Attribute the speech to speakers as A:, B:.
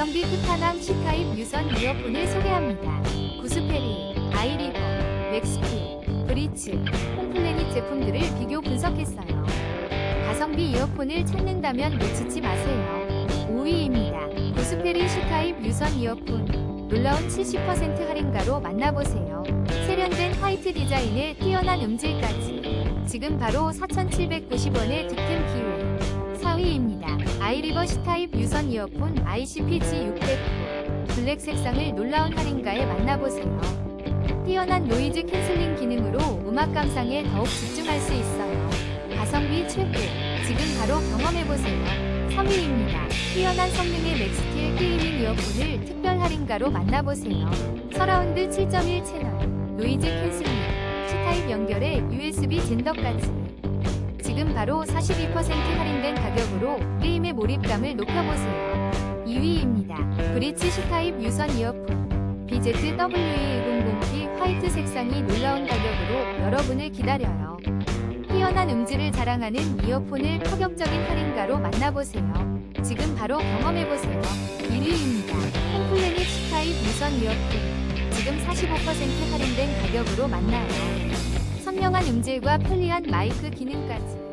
A: 가성비 끝판왕 C타입 유선 이어폰을 소개합니다. 구스페리, 아이리버, 맥스피, 브리츠, 홈플래닛 제품들을 비교 분석했어요. 가성비 이어폰을 찾는다면 놓치지 마세요. 5위입니다. 구스페리 C타입 유선 이어폰. 놀라운 70% 할인가로 만나보세요. 세련된 화이트 디자인에 뛰어난 음질까지. 지금 바로 4,790원의 득템 기회. 4위입니다. 아이리버 C타입 유선 이어폰 ICPG609. 블랙 색상을 놀라운 할인가에 만나보세요. 뛰어난 노이즈 캔슬링 기능으로 음악 감상에 더욱 집중할 수 있어요. 가성비 최고. 지금 바로 경험해보세요. 3위입니다. 뛰어난 성능의 맥스틸 게이밍 이어폰을 특별 할인가로 만나보세요. 서라운드 7.1 채널, 노이즈 캔슬링, C타입 연결에 USB 젠더까지. 지금 바로 42% 할인된 가격으로 게임의 몰입감을 높여보세요. 2위입니다. 브리츠 C타입 유선 이어폰. BZW1000P 화이트 색상이 놀라운 가격으로 여러분을 기다려요. 뛰어난 음질을 자랑하는 이어폰을 파격적인 할인가로 만나보세요. 지금 바로 경험해보세요. 1위입니다. 홈플래닛 C타입 무선 이어폰. 지금 45% 할인된 가격으로 만나요. 선명한 음질과 편리한 마이크 기능까지.